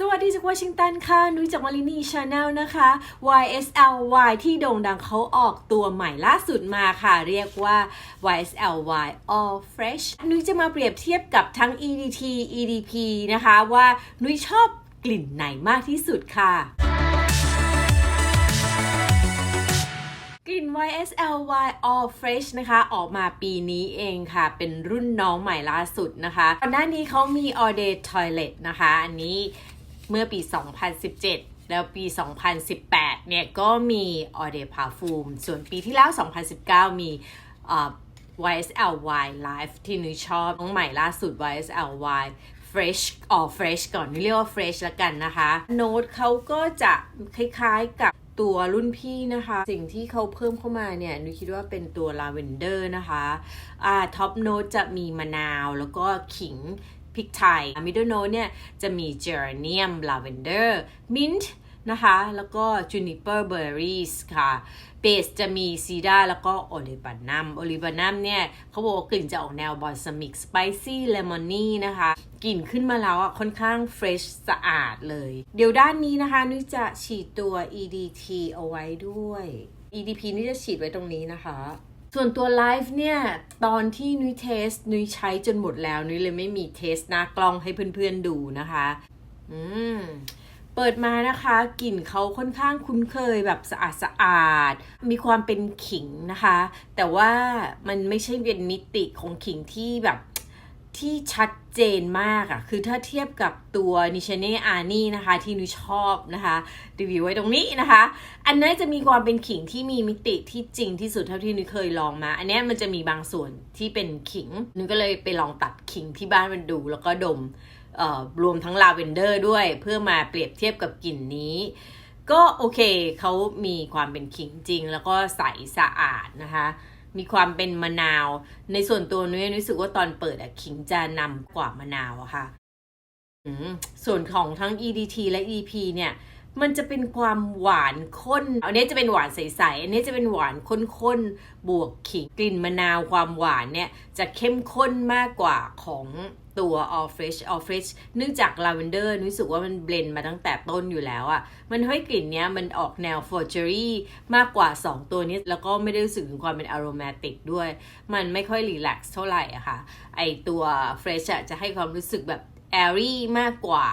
สวัสดีจากวอชิงตันค่ะ นุ้ยจากมารินีชาแนลนะคะ YSL Y ที่โด่งดังเขาออกตัวใหม่ล่าสุดมาค่ะ เรียกว่า YSL Y All Fresh นุ้ยจะมาเปรียบเทียบกับทั้ง EDT EDP นะคะว่านุ้ยชอบกลิ่นไหนมากที่สุดค่ะกลิ่น YSL Y All Fresh นะคะ ออกมาปีนี้เองค่ะ เป็นรุ่นน้องใหม่ล่าสุดนะคะก่อนหน้านี้เขามี All Day Toilet นะคะ อันนี้ เมื่อปี 2017 แล้วปี 2018 เนี่ยก็มี All Day Parfum ส่วนปีที่แล้ว 2019 มีเอ่อ YSL Y Life ที่นุ้ยชอบน้องใหม่ล่าสุด YSL Y Fresh อ๋อ Fresh ก่อนนุ้ยเรียกว่า Fresh ละกันนะคะ โน้ตเขาก็จะคล้ายๆกับตัวรุ่นพี่นะคะ สิ่งที่เขาเพิ่มเข้ามาเนี่ยนุ้ยคิดว่าเป็นตัวลาเวนเดอร์นะคะอ่าท็อปโน้ตจะมีมะนาวแล้วก็ขิง พริกไทยมิดเดิลโน้ตเนี่ยจะมีเจอร์เนียมลาเวนเดอร์มินท์นะคะ แล้วก็จูนิเปอร์เบอร์รี่ค่ะ เบสจะมีซีดาแล้วก็โอลิบานัม โอลิบานัมเนี่ยเขาบอกกลิ่นจะออกแนวบอลซามิก สไปซี่เลมอนนี่นะคะ กลิ่นขึ้นมาแล้วอะ ค่อนข้างเฟรชสะอาดเลย เดี๋ยวด้านนี้นะคะ นุ้ยจะฉีดตัว EDT เอาไว้ด้วย EDP นี่จะฉีดไว้ตรงนี้นะคะ ส่วนตัวไลฟ์เนี่ย ตอนที่นุ้ยเทสนุ้ยใช้จนหมดแล้วนุ้ยเลยไม่มีเทสหน้ากล้องให้เพื่อนๆดูนะคะ อืมเปิดมานะคะกลิ่นเขาค่อนข้างคุ้นเคยแบบสะอาดสะอาด มีความเป็นขิงนะคะ แต่ว่ามันไม่ใช่เป็นมิติของขิงที่แบบ ที่ชัดเจนมากอะคือถ้าเทียบกับตัวนิชเน่อานี่นะคะ ที่นุ้ชอบนะคะรีวิวไว้ตรงนี้นะคะ อันนั้จะมีความเป็นขิงที่มีมิติที่จริงที่สุดเท่าที่นุ้เคยลองมา อันนี้มันจะมีบางส่วนที่เป็นขิงนุ้ก็เลยไปลองตัดขิงที่บ้านมันดู แล้วก็ดมเอ่อรวมทั้งลาเวนเดอร์ด้วย เพื่อมาเปรียบเทียบกับกลิ่นนี้ก็โอเคเขามีความเป็นขิงจริง แล้วก็ใสสะอาดนะคะ มีความเป็นมะนาว ในส่วนตัวนุ้ยรู้สึกว่าตอนเปิดอะขิงจะนำกว่ามะนาวอะค่ะส่วนของทั้ง EDT และ EP เนี่ย มันจะเป็นความหวานข้น อันนี้จะเป็นหวานใสๆ อันนี้จะเป็นหวานข้นๆ บวกขิง กลิ่นมะนาวความหวานเนี่ย จะเข้มข้นมากกว่าของตัว All Fresh All Fresh เนื่องจากลาเวนเดอร์รู้สึกว่ามันเบลนมาตั้งแต่ต้นอยู่แล้วอะ่ะ มันให้กลิ่นเนี้ยมันออกแนวฟอร์เจอรี่มากกว่า 2 ตัวนี้ แล้วก็ไม่ได้รู้สึกถึงความเป็นอ r o ร a ติกด้วย มันไม่ค่อยรีแลกซ์เท่าไหร่อะค่ะ ไอตัว Fresh อะจะให้ความรู้สึกแบบ airy มากกว่า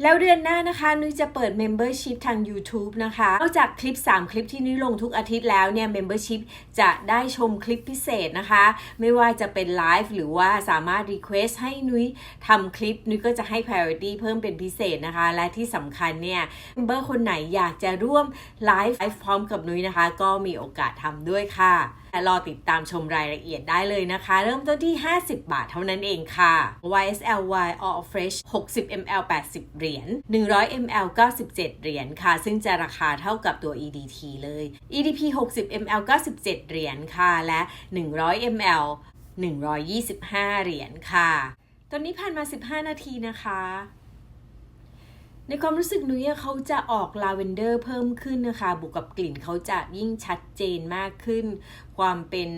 แล้วเดือนหน้านะคะนุ้ยจะเปิด Membership ทาง YouTube นะคะนอกจากคลิป 3 คลิปที่นุ้ยลงทุกอาทิตย์แล้วเนี่ย Membership จะได้ชมคลิปพิเศษนะคะ ไม่ว่าจะเป็นไลฟ์หรือว่าสามารถ Request ให้นุ้ยทำคลิปนุ้ยก็จะให้ Priority เพิ่มเป็นพิเศษนะคะ และที่สำคัญเนี่ย Member คนไหนอยากจะร่วมไลฟ์พร้อมกับนุ้ยนะคะ ก็มีโอกาสทำด้วยค่ะ รอติดตามชมรายละเอียดได้เลยนะคะ เริ่มต้นที่ 50 บาทเท่านั้นเองค่ะ YSL Y All Fresh 60 ml 80 เหรียญ 100 ml 97 เหรียญค่ะ ซึ่งจะราคาเท่ากับตัว EDT เลย EDP 60 ml 97 เหรียญค่ะ และ 100 ml 125 เหรียญค่ะ ตอนนี้ผ่านมา 15 นาทีนะคะ ในความรู้สึกนุ้ยเขาจะออกลาเวนเดอร์เพิ่มขึ้นนะคะ บวกกับกลิ่นเขาจะยิ่งชัดเจนมากขึ้น ความเป็น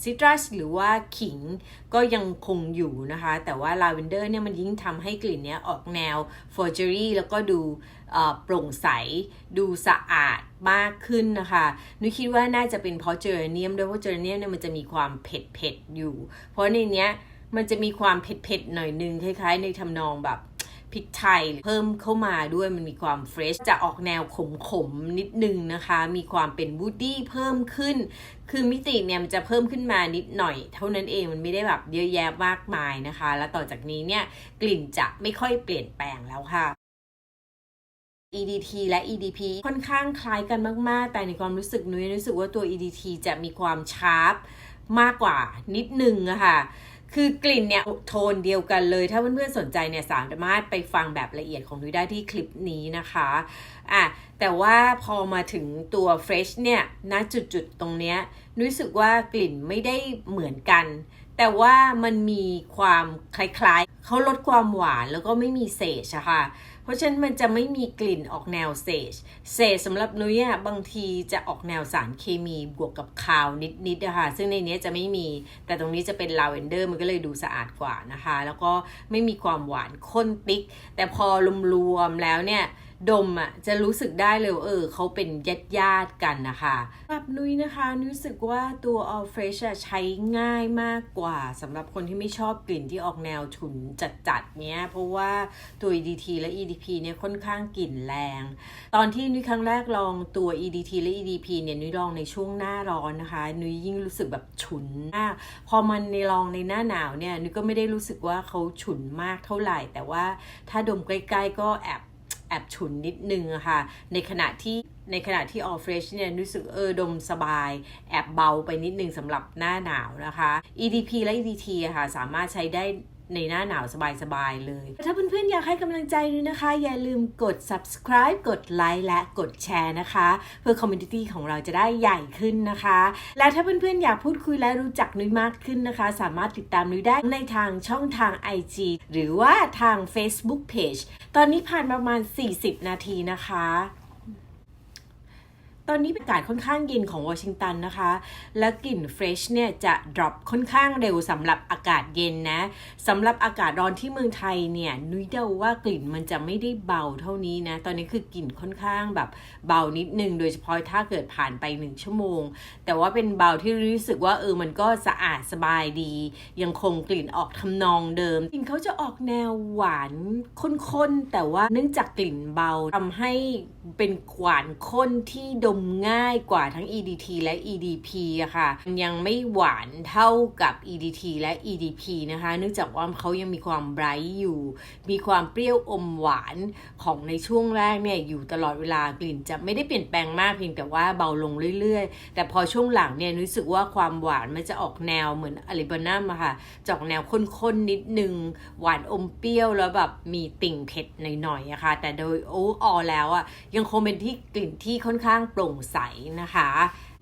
ซิตรัสหรือว่าขิงก็ยังคงอยู่นะคะ แต่ว่าลาเวนเดอร์เนี่ยมันยิ่งทำให้กลิ่นเนี้ยออกแนวฟอร์เจอรี่แล้วก็ดูโปร่งใส ดูสะอาดมากขึ้นนะคะ นุ้ยคิดว่าน่าจะเป็นเพราะเจอร์เนียมด้วยเพราะเจอร์เนียมเนี่ยมันจะมีความเผ็ดเผ็ดๆอยู่ เพราะในเนี้ยมันจะมีความเผ็ดเผ็ดๆหน่อยนึงคล้ายๆ ในทำนองแบบ พริกไทยเพิ่มเข้ามาด้วยมันมีความเฟรชจะออกแนวขมๆนิดนึงนะคะ มีความเป็นวูดดี้เพิ่มขึ้น คือมิติเนี่ยมันจะเพิ่มขึ้นมานิดหน่อย เท่านั้นเองมันไม่ได้แบบเยอะแยะมากมายนะคะ แล้วต่อจากนี้เนี่ยกลิ่นจะไม่ค่อยเปลี่ยนแปลงแล้วค่ะ EDT และ EDP ค่อนข้างคล้ายกันมาก ๆ แต่ในความรู้สึกนุ้ยรู้สึกว่าตัว EDT จะมีความชาร์ปมากกว่านิดนึงอะค่ะ คือกลิ่นเนี่ยโทนเดียวกันเลย ถ้าเพื่อนๆสนใจเนี่ยสามารถไปฟังแบบละเอียดของนุ้ยได้ที่คลิปนี้นะคะอะแต่ว่าพอมาถึงตัว Fresh เนี่ยณจุดๆตรงเนี้ยนุ้ยรู้สึกว่ากลิ่นไม่ได้เหมือนกัน แต่ว่ามันมีความคล้ายๆเขาลดความหวานแล้วก็ไม่มีเศษอะค่ะ ราะฉะนั้นมันจะไม่มีกลิ่นออกแนวเซจเซจสำหรับนุ้ยอะบางทีจะออกแนวสารเคมีบวกกับคาวนิดๆนะคะซึ่งในนี้จะไม่มี แต่ตรงนี้จะเป็นลาเวนเดอร์มันก็เลยดูสะอาดกว่านะคะ แล้วก็ไม่มีความหวานข้นติ๊ก แต่พอรวมๆแล้วเนี่ย ดมอะจะรู้สึกได้เลยว่าเออเขาเป็นญาติญาติกันนะคะสำหรับนุ้ยนะคะนุ้ยรู้สึกว่าตัว All Fresh อะใช้ง่ายมากกว่าสำหรับคนที่ไม่ชอบกลิ่นที่ออกแนวฉุนจัดๆเนี้ยเพราะว่าตัว EDT และ EDP เนี่ยค่อนข้างกลิ่นแรง ตอนที่นุ้ยครั้งแรกลองตัว EDT และ EDP เนี่ยนุ้ยลองในช่วงหน้าร้อนนะคะนุ้ยยิ่งรู้สึกแบบฉุนมากพอมันในลองในหน้าหนาวเนี่ยนุ้ยก็ไม่ได้รู้สึกว่าเขาฉุนมากเท่าไหร่ แต่ว่าถ้าดมใกล้ ๆ ก็แอบ แอบฉุนนิดนึงอะค่ะ ในขณะที่ในขณะที่ออฟเฟรชเนี่ยรู้สึกเออดมสบาย แอบเบาไปนิดนึงสำหรับหน้าหนาวนะคะ EDP และ EDT อะค่ะ สามารถใช้ได้ ในหน้าหนาวสบายๆเลย ถ้าเพื่อนๆอยากให้กำลังใจด้วยนะคะ อย่าลืมกด subscribe กดไลค์และกดแชร์นะคะ เพื่อ community ของเราจะได้ใหญ่ขึ้นนะคะ และถ้าเพื่อนๆอยากพูดคุยและรู้จักนุ้ยมากขึ้นนะคะ สามารถติดตามนุ้ยได้ในทางช่องทาง IG หรือว่าทาง Facebook Page ตอนนี้ผ่านประมาณ 40 นาทีนะคะ ตอนนี้อากาศค่อนข้างเย็นของวอชิงตันนะคะ และกลิ่นเฟรชเนี่ยจะ drop ค่อนข้างเร็วสำหรับอากาศเย็นนะสำหรับอากาศร้อนที่เมืองไทยเนี่ยนุ้ยเดาว่ากลิ่นมันจะไม่ได้เบาเท่านี้นะ ตอนนี้คือกลิ่นค่อนข้างแบบเบานิดนึง โดยเฉพาะถ้าเกิดผ่านไปหนึ่งชั่วโมง แต่ว่าเป็นเบาที่รู้สึกว่าเออมันก็สะอาดสบายดี ยังคงกลิ่นออกทำนองเดิมกลิ่นเขาจะออกแนวหวานข้นๆแต่ว่าเนื่องจากกลิ่นเบาทำให้เป็นหวานข้นที่ดมง่ายกว่าทั้ง EDT และ EDP อะค่ะ ยังไม่หวานเท่ากับ EDT และ EDP นะคะ เนื่องจากว่าเขายังมีความไบรท์อยู่ มีความเปรี้ยวอมหวานของในช่วงแรกเนี่ยอยู่ตลอดเวลากลิ่นจะไม่ได้เปลี่ยนแปลงมากเพียงแต่ว่าเบาลงเรื่อยๆ แต่พอช่วงหลังเนี่ยรู้สึกว่าความหวานมันจะออกแนวเหมือนอลิบานัมอะค่ะจะออกแนวข้นๆนิดนึง หวานอมเปรี้ยวแล้วแบบมีติ่งเผ็ดหน่อยๆอะค่ะแต่โดยโอออแล้วอะยังคงเป็นที่กลิ่นที่ค่อนข้างโปร่งใสนะคะ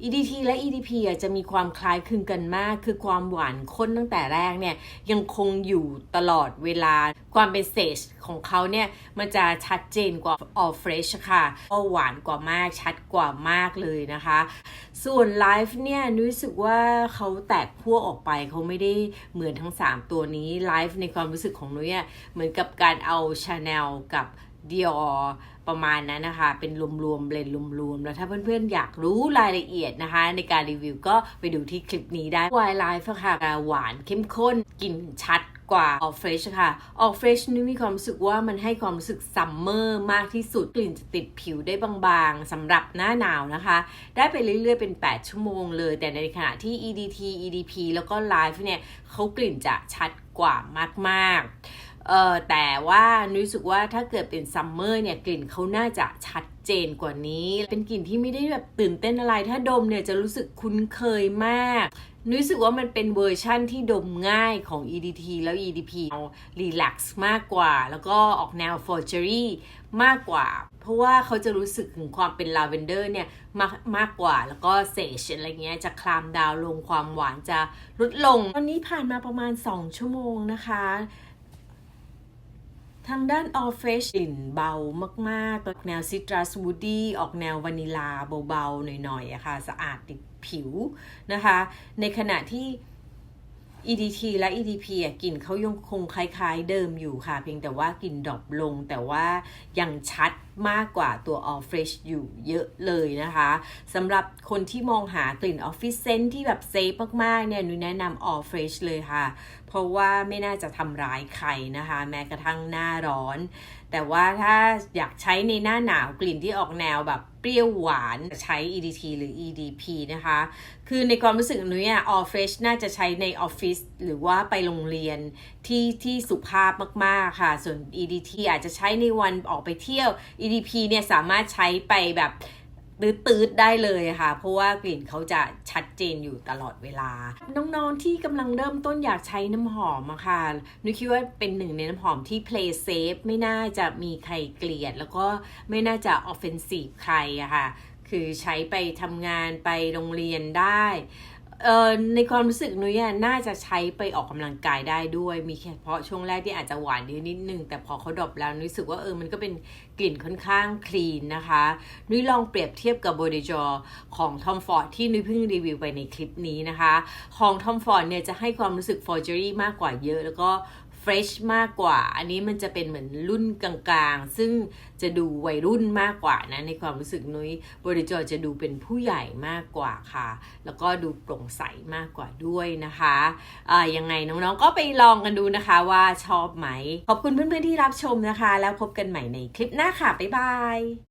EDT และ EDP จะมีความคล้ายคลึงกันมาก คือความหวานข้นตั้งแต่แรกเนี่ยยังคงอยู่ตลอดเวลา ความเป็นเซจของเขาเนี่ยมันจะชัดเจนกว่า All Fresh ค่ะก็หวานกว่ามากชัดกว่ามากเลยนะคะ ส่วน Life เนี่ยรู้สึกว่าเขาแตกขั้วออกไปเขาไม่ได้เหมือนทั้ง 3 ตัวนี้ Life ในความรู้สึกของนุ้ยเหมือนกับการเอา Chanel กับ Dior ประมาณนั้นนะคะ เป็นรวมๆเบลนรวมๆ แล้วถ้าเพื่อนๆ อยากรู้รายละเอียดนะคะ ในการรีวิวก็ไปดูที่คลิปนี้ได้ Wild Life อะค่ะหวานเข้มข้นกลิ่นชัดกว่า All Fresh ค่ะ All Fresh นี่มีความรู้สึกว่ามันให้ความรู้สึกซัมเมอร์มากที่สุด กลิ่นจะติดผิวได้บางๆสำหรับหน้าหนาวนะคะ ได้ไปเรื่อยๆ เป็น 8 ชั่วโมงเลย แต่ในขณะที่ EDT EDP แล้วก็ Life เนี่ยเขากลิ่นจะชัดกว่ามากๆ เออแต่ว่ารู้สึกว่าถ้าเกิดเป็นซัมเมอร์เนี่ยกลิ่นเขาน่าจะชัดเจนกว่านี้ เป็นกลิ่นที่ไม่ได้แบบตื่นเต้นอะไร ถ้าดมเนี่ยจะรู้สึกคุ้นเคยมากรู้สึกว่ามันเป็นเวอร์ชั่นที่ดมง่ายของ EDT แล้ว EDP เอารีแลกซ์มากกว่า แล้วก็ออกแนว f o r g e r y มากกว่า เพราะว่าเขาจะรู้สึกถึงความเป็นลาเวนเดอร์เนี่ยมากมากกว่า แล้วก็เซจอะไรเงี้ยจะคลามดาวลงความหวานจะลดลงตอนนี้ผ่านมาประมาณ 2 ชั่วโมงนะคะ ทางด้าน All Fresh กลิ่นเบามากๆออกแนวซิตรัสวูดี้ออกแนววานิลาเบาๆ หน่อยๆอะค่ะ สะอาดติดผิวนะคะ ในขณะที่ EDT และ EDP อะกลิ่นเขายังคงคล้ายๆเดิมอยู่ค่ะ เพียงแต่ว่ากลิ่นดรอปลงแต่ว่ายังชัดมากกว่าตัว All Fresh อยู่เยอะเลยนะคะสำหรับคนที่มองหากลิ่น Office Scent ที่แบบเซฟมากๆเนี่ยนุยแนะนำ All Fresh เลยค่ะ ราะว่าไม่น่าจะทำร้ายใครนะคะ แม้กระทั่งหน้าร้อน แต่ว่าถ้าอยากใช้ในหน้าหนาวกลิ่นที่ออกแนวแบบเปรี้ยวหวานใช้ EDT หรือ EDP นะคะ คือในความรู้สึกของนุ้ยอะ All Fresh น่าจะใช้ในออฟฟิศหรือว่าไปโรงเรียนที่ที่สุภาพมากๆค่ะ ส่วน EDT อาจจะใช้ในวันออกไปเที่ยว EDP เนี่ยสามารถใช้ไปแบบ ตืดๆได้เลยค่ะ เพราะว่ากลิ่นเขาจะชัดเจนอยู่ตลอดเวลา น้องๆที่กำลังเริ่มต้นอยากใช้น้ำหอมอะค่ะนุคิดว่าเป็นหนึ่งในน้ำหอมที่ play safe ไม่น่าจะมีใครเกลียด แล้วก็ไม่น่าจะ offensive ใครอะค่ะ คือใช้ไปทำงานไปโรงเรียนได้ เอ่อในความรู้สึกนุ้ยน่าจะใช้ไปออกกำลังกายได้ด้วย มีเฉพาะช่วงแรกที่อาจจะหวานเยอะนิดนึง แต่พอเขาดรอปแล้วนุ้ยรู้สึกว่าเออมันก็เป็นกลิ่นค่อนข้างคลีนนะคะ นุ้ยลองเปรียบเทียบกับบอดีจอของทอมฟอร์ดที่นุ้ยเพิ่งรีวิวไปในคลิปนี้นะคะ ของทอมฟอร์ดเนี่ยจะให้ความรู้สึกฟอร์เจอรี่มากกว่าเยอะ แล้วก็ fresh มากกว่า อันนี้มันจะเป็นเหมือนรุ่นกลางๆ ซึ่งจะดูวัยรุ่นมากกว่านะ ในความรู้สึกนุ้ยบริจอจะดูเป็นผู้ใหญ่มากกว่าค่ะ แล้วก็ดูโปร่งใสมากกว่าด้วยนะคะอ่ายังไงน้องๆก็ไปลองกันดูนะคะว่าชอบไหม ขอบคุณเพื่อนๆที่รับชมนะคะ แล้วพบกันใหม่ในคลิปหน้าค่ะ บ๊ายบาย